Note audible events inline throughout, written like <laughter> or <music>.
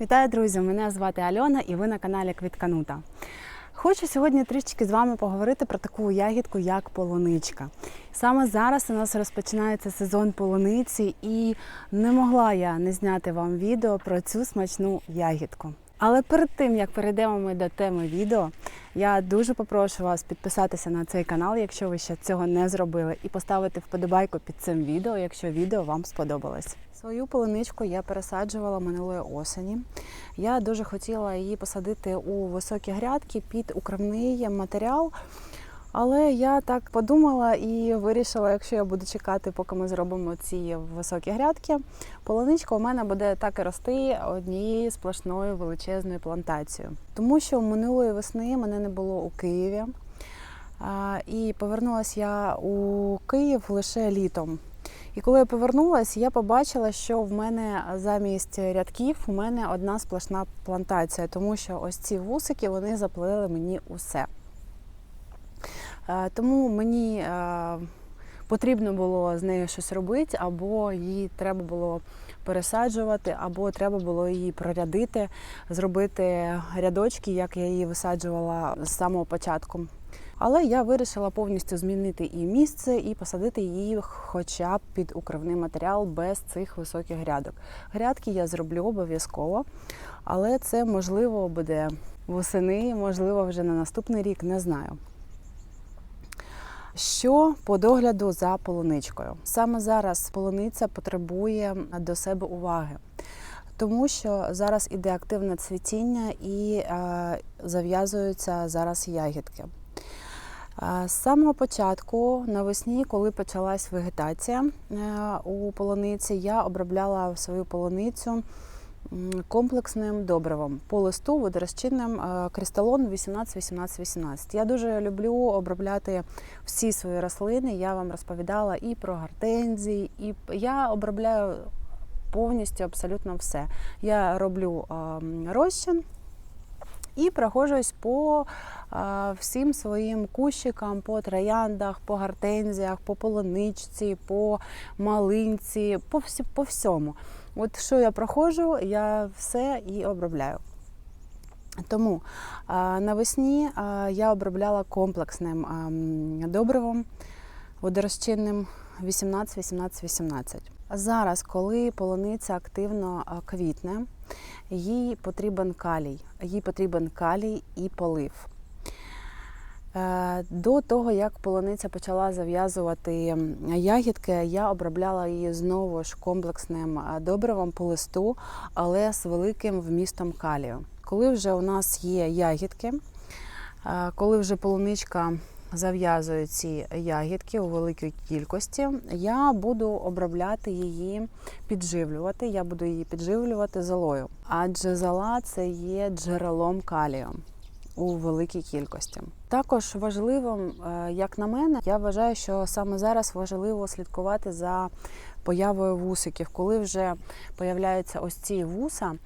Вітаю, друзі! Мене звати Альона і ви на каналі Квітканута. Хочу сьогодні трішечки з вами поговорити про таку ягідку, як полуничка. Саме зараз у нас розпочинається сезон полуниці, і не могла я не зняти вам відео про цю смачну ягідку. Але перед тим як перейдемо ми до теми відео, я дуже попрошу вас підписатися на цей канал, якщо ви ще цього не зробили, і поставити вподобайку під цим відео, якщо відео вам сподобалось. Свою полуничку я пересаджувала минулої осені. Я дуже хотіла її посадити у високі грядки під укривний матеріал. Але я так подумала і вирішила, якщо я буду чекати, поки ми зробимо ці високі грядки, полуничка у мене буде так і рости однією сплошною величезною плантацією. Тому що минулої весни мене не було у Києві. І повернулася я у Київ лише літом. І коли я повернулася, я побачила, що в мене замість рядків у мене одна сплошна плантація, тому що ось ці вусики вони заплели мені усе. Е, Тому мені е, потрібно було з нею щось робити, або її треба було пересаджувати, або треба було її прорядити, зробити рядочки, як я її висаджувала з самого початку. Але я вирішила повністю змінити і місце, і посадити її хоча б під укривний матеріал без цих високих грядок. Грядки я зроблю обов'язково, але це можливо буде восени, можливо, вже на наступний рік, не знаю. Що по догляду за полуничкою? Саме зараз полуниця потребує до себе уваги, тому що зараз іде активне цвітіння і е, зав'язуються зараз ягідки. Е, З самого початку навесні, коли почалась вегетація е, у полуниці, я обробляла свою полуницю комплексним добривом по листу водорозчинним е, кристалон 18-18-18. Я дуже люблю обробляти всі свої рослини. Я вам розповідала і про гортензії, і я обробляю повністю абсолютно все. Я роблю е, розчин. І проходжусь по а, всім своїм кущикам, по трояндах, по гортензіях, по полуничці, по малинці, по, всі, по всьому. От що я проходжу, я все і обробляю. Тому навесні я обробляла комплексним добривом водорозчинним 18-18-18. Зараз, коли полуниця активно квітне, їй потрібен калій. Їй потрібен калій і полив. Е, До того, як полуниця почала зав'язувати ягідки, я обробляла її знову ж комплексним е, добривом по листу, але з великим вмістом калію. Коли вже у нас є ягідки, е, коли вже полуничка зав'язує ці ягідки у великій кількості, я буду обробляти її, підживлювати. Я буду її підживлювати золою. Адже зола це є джерелом калію у великій кількості. Також важливим, е, як на мене, я вважаю, що саме зараз важливо слідкувати за появою вусиків, коли вже появляються ось ці вуса. е,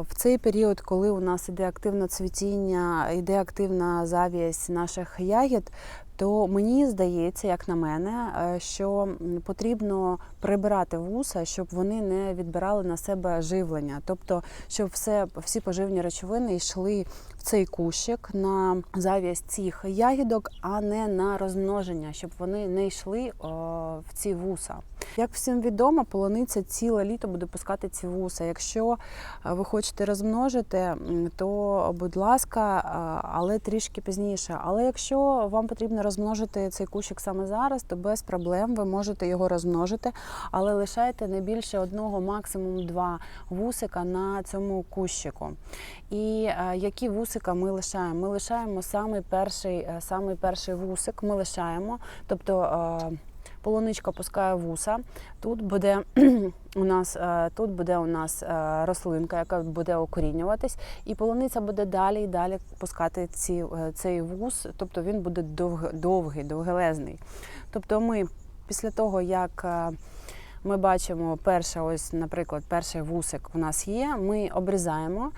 В цей період, коли у нас іде активне цвітіння, іде активна завість наших ягід, то мені здається, як на мене, е, що потрібно прибирати вуса, щоб вони не відбирали на себе живлення, тобто щоб все, всі поживні речовини йшли в цей кущик на завість цих ягідок, а не на розмноження, щоб вони не йшли о, в ці вуса. Як всім відомо, полуниця ціле літо буде пускати ці вуса. Якщо е, ви хочете розмножити, то будь ласка, е, але трішки пізніше. Але якщо вам потрібно розмножити цей кущик саме зараз, то без проблем ви можете його розмножити, але лишайте не більше одного, максимум два вусика на цьому кущику. І е, які вусика ми лишаємо? Ми лишаємо самий перший, самий перший вусик. Ми лишаємо, тобто. Полуничка пускає вуса. Тут буде <clears throat> у нас е, тут буде у нас е, рослинка, яка буде окорінюватись, і полуниця буде далі і далі пускати ці, е, цей вус, тобто він буде довг, довгий, довгелезний. Тобто ми після того, як Ми бачимо перше, ось, наприклад, перший вусик у нас є. Ми обрізаємо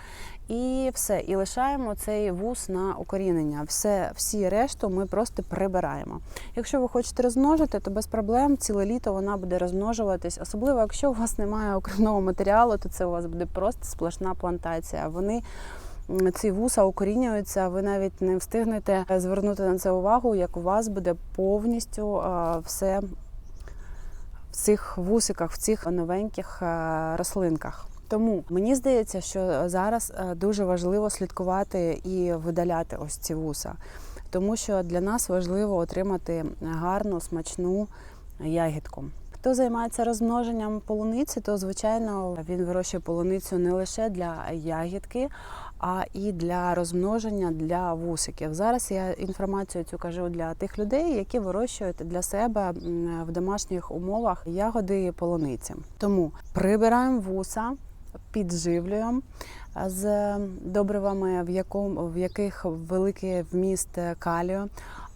і все, і лишаємо цей вус на укорінення. Все, всі решту ми просто прибираємо. Якщо ви хочете розмножити, то без проблем ціле літо вона буде розмножуватись. Особливо, якщо у вас немає окремного матеріалу, то це у вас буде просто сплошна плантація. Вони ці вуса укорінюються, ви навіть не встигнете звернути на це увагу, як у вас буде повністю все в цих вусиках, в цих новеньких рослинках. Тому мені здається, що зараз е, дуже важливо слідкувати і видаляти ось ці вуса, тому що для нас важливо отримати гарну, смачну ягідку. Хто займається розмноженням полуниці, то звичайно він вирощує полуницю не лише для ягідки, а і для розмноження для вусиків. Зараз я інформацію цю кажу для тих людей, які вирощують для себе в домашніх умовах ягоди полуниці. Тому прибираємо вуса, підживлюємо з добривами, в якому в яких великий вміст калію.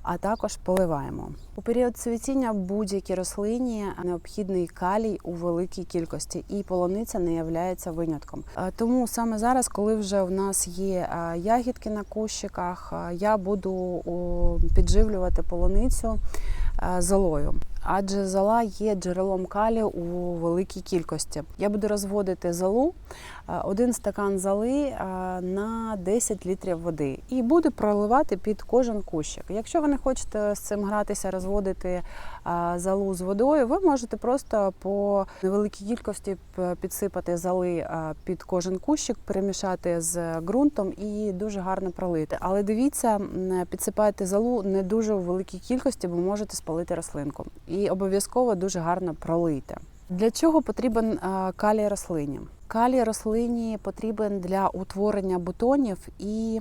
А також поливаємо у період цвітіння будь-якій рослині необхідний калій у великій кількості, і полуниця не є винятком. Тому саме зараз, коли вже в нас є ягідки на кущиках, я буду підживлювати полуницю золою. Адже зала є джерелом калію у великій кількості. Я буду розводити золу, е, один стакан золи е, на 10 літрів води і буду проливати під кожен кущик. Якщо ви не хочете з цим гратися, розводити золу з водою, ви можете просто по невеликій кількості підсипати золи е, під кожен кущик, перемішати з ґрунтом і дуже гарно пролити. Але дивіться, підсипайте золу не дуже у великій кількості, бо можете спалити рослинку. І обов'язково дуже гарно пролийте. Для чого потрібен калій рослині? Калій рослині потрібен для утворення бутонів і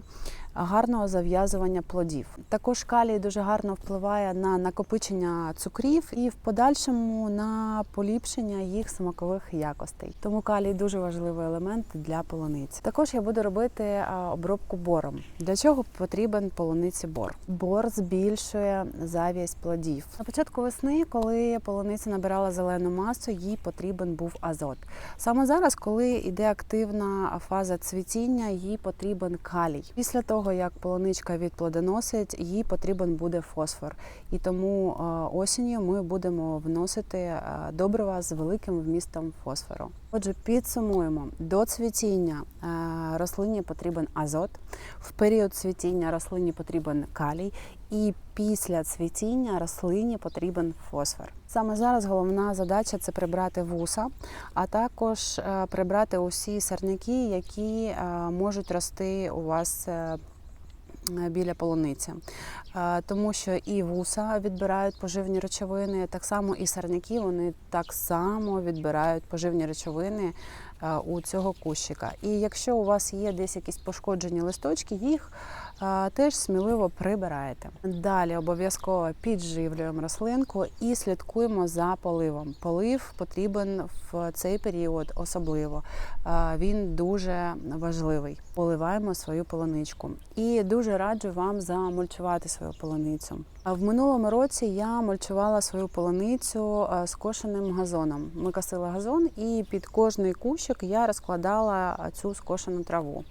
гарного зав'язування плодів. Також калій дуже гарно впливає на накопичення цукрів і в подальшому на поліпшення їх смакових якостей. Тому калій дуже важливий елемент для полуниці. Також я буду робити обробку бором. Для чого потрібен полуниці бор? Бор збільшує завість плодів. На початку весни, коли полуниця набирала зелену масу, їй потрібен був азот. Саме зараз, коли йде активна фаза цвітіння, їй потрібен калій. Після того, як полуничка відплодоносить, їй потрібен буде фосфор. І тому е, осінню ми будемо вносити е, добрива з великим вмістом фосфору. Отже, підсумуємо до цвітіння е, рослині потрібен азот, в період цвітіння рослині потрібен калій, і після цвітіння рослині потрібен фосфор. Саме зараз головна задача це прибрати вуса, а також прибрати усі сорняки, які можуть рости у вас. Е, Біля полуниці, Е, тому що і вуса відбирають поживні речовини, так само і сарняки вони так само відбирають поживні речовини у цього кущика. І якщо у вас є десь якісь пошкоджені листочки, їх е, теж сміливо прибираєте. Далі обов'язково підживлюємо рослинку і слідкуємо за поливом. Полив потрібен в цей період особливо. Е, Він дуже важливий. Поливаємо свою полуничку. І дуже раджу вам замульчувати свою полуницю. А В минулому році я мульчувала свою полуницю е, скошеним газоном. Ми косили газон, і під кожний кущик я розкладала цю скошену траву.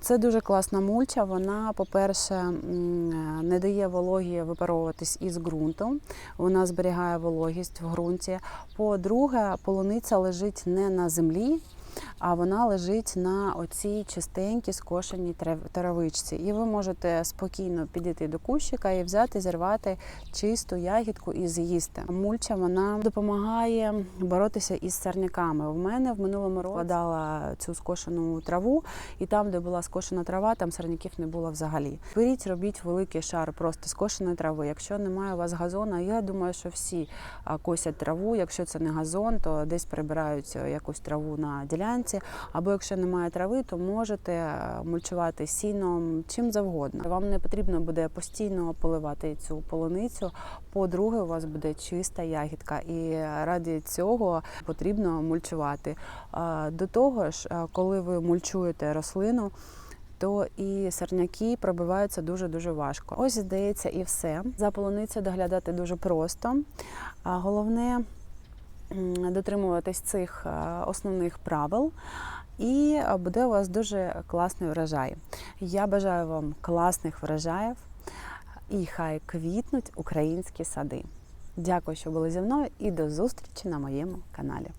Це дуже класна мульча. Вона, по-перше, не дає вологі випаровуватись із ґрунту. Вона зберігає вологість в ґрунті. По-друге, полуниця лежить не на землі. А вона лежить на оцій чистенькій скошеній трав- травичці. І ви можете спокійно підійти до кущика і взяти, зірвати чисту ягідку і з'їсти. Мульча вона допомагає боротися із сорняками. В мене в минулому році складала цю скошену траву, і там, де була скошена трава, там сорняків не було взагалі. Беріть, робіть великий шар просто скошеної трави. Якщо немає у вас газона, я думаю, що всі косять траву. Якщо це не газон, то десь прибирають е, якусь траву на ділянці. Або якщо немає трави, то можете е, мульчувати сіном чим завгодно. Вам не потрібно буде постійно поливати цю полуницю. По-друге, у вас буде чиста ягідка, і ради цього потрібно мульчувати. До того ж, е, коли ви мульчуєте рослину. То і сорняки пробиваються дуже дуже важко. Ось здається, і все. За полуницю доглядати дуже просто. А головне дотримуватись цих е, основних правил, і е, буде у вас дуже класний врожай. Я бажаю вам класних врожаїв і хай квітнуть українські сади. Дякую, що були зі мною, і до зустрічі на моєму каналі.